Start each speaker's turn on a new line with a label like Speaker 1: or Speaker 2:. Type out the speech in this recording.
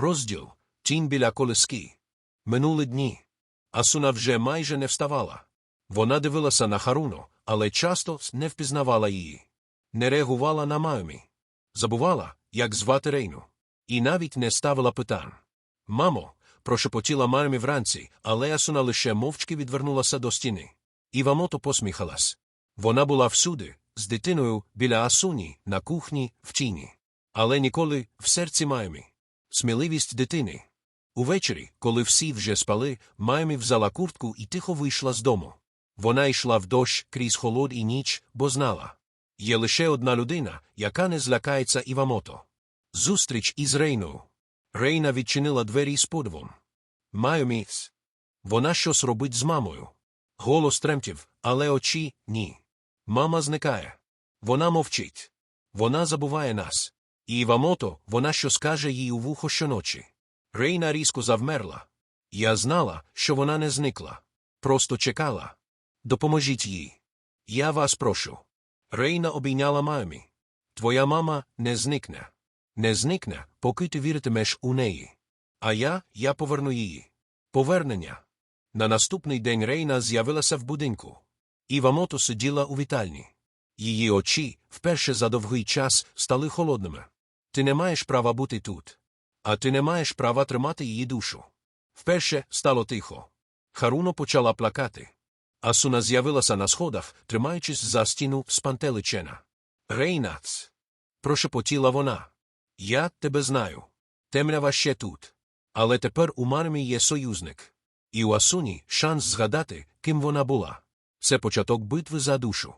Speaker 1: Розділ Тінь біля колиски. Минули дні. Асуна вже майже не вставала. Вона дивилася на Харуно, але часто не впізнавала її. Не реагувала на Майомі. Забувала, як звати Рейну. І навіть не ставила питань. Мамо, прошепотіла Майомі вранці, але Асуна лише мовчки відвернулася до стіни. Івамото посміхалась. Вона була всюди, з дитиною, біля Асуні, на кухні, в тіні. Але ніколи в серці Майомі. Сміливість дитини. Увечері, коли всі вже спали, Майомі взяла куртку і тихо вийшла з дому. Вона йшла в дощ крізь холод і ніч, бо знала. Є лише одна людина, яка не злякається Івамото. Зустріч із Рейною. Рейна відчинила двері з подивом. Майомі. Вона щось робить з мамою. Голос тремтів, але очі ні. Мама зникає. Вона мовчить. Вона забуває нас. І Івамото, вона що скаже їй у вухо щоночі. Рейна різко завмерла. Я знала, що вона не зникла. Просто чекала. Допоможіть їй. Я вас прошу. Рейна обійняла мамі. Твоя мама не зникне. Не зникне, поки ти віритимеш у неї. А я, я поверну її. Повернення. На наступний день Рейна з'явилася в будинку. Івамото сиділа у вітальні. Її очі, вперше за довгий час, стали холодними. Ти не маєш права бути тут. А ти не маєш права тримати її душу. Вперше стало тихо. Харуно почала плакати. Асуна з'явилася на сходах, тримаючись за стіну спантеличена. Рейнац. Прошепотіла вона. Я тебе знаю. Темрява ще тут. Але тепер у Мармі є союзник. І у Асуні шанс згадати, ким вона була. Це початок битви за душу.